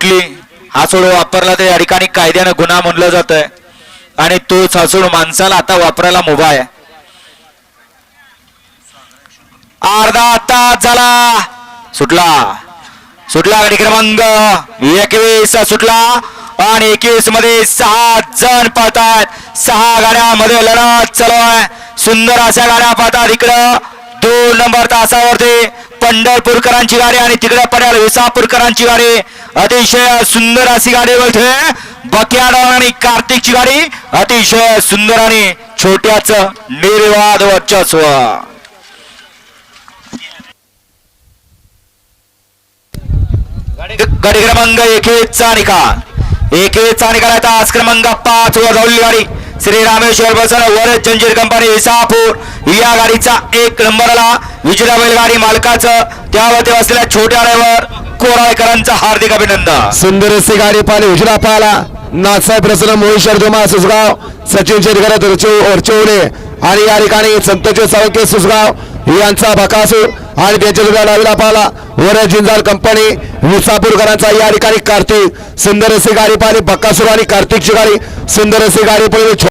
कुठली हा सोड वापरला तर या ठिकाणी कायद्यानं गुन्हा म्हणलं जात आहे आणि तोच हासूड माणसाला आता वापरायला मुभा आहे. अर्धा तास झाला. सुटला. सुटला आणि क्रमांक एकवीस सुटला. आणि एकवीसमध्ये सहा जण पाहतात सहा गाड्यामध्ये लढत चालू आहे सुंदर अशा गाड्या पाहतात इकडं दोन नंबर तासावरती पंढरपूरकरांची गाडी आणि तिकडे पडेल विसापूरकरांची गाडी. अतिशय सुंदर अशी गाडी बोलते बकियाड आणि कार्तिकची गाडी अतिशय सुंदर आणि छोट्याच निर्वाद वर्चस्व. गाडी क्रमांक एकेचा निकाल. एकेचा निकाल आता आज क्रमांक पाच वर धावली गाडी. श्री रामेश्वर बसन वर जंजीर कंपनी इसापूर. या गाडीचा एक नंबरला विजया बैलगाडी मालकाचं त्यावरती असलेल्या छोट्या ड्रायव्हर कोराळकरांचा हार्दिक अभिनंदन. सुंदर अशी गाडी पाहिली उजरा पाहिला नाथसाहेब प्रसन्न मोहित जोमा सुसगाव सचिन शेतकऱ्या वरचवले आणि या ठिकाणी संतोष सावके सुसगाव यांचा बकासूर आणि त्यांच्या डावीला पाहिला वर जिंजाल कंपनी विसापूरकरांचा या ठिकाणी कार्तिक. सुंदर अशी गाडी पाहिली बकासूर आणि कार्तिकची गाडी. सुंदर अशी गाडी पाहिली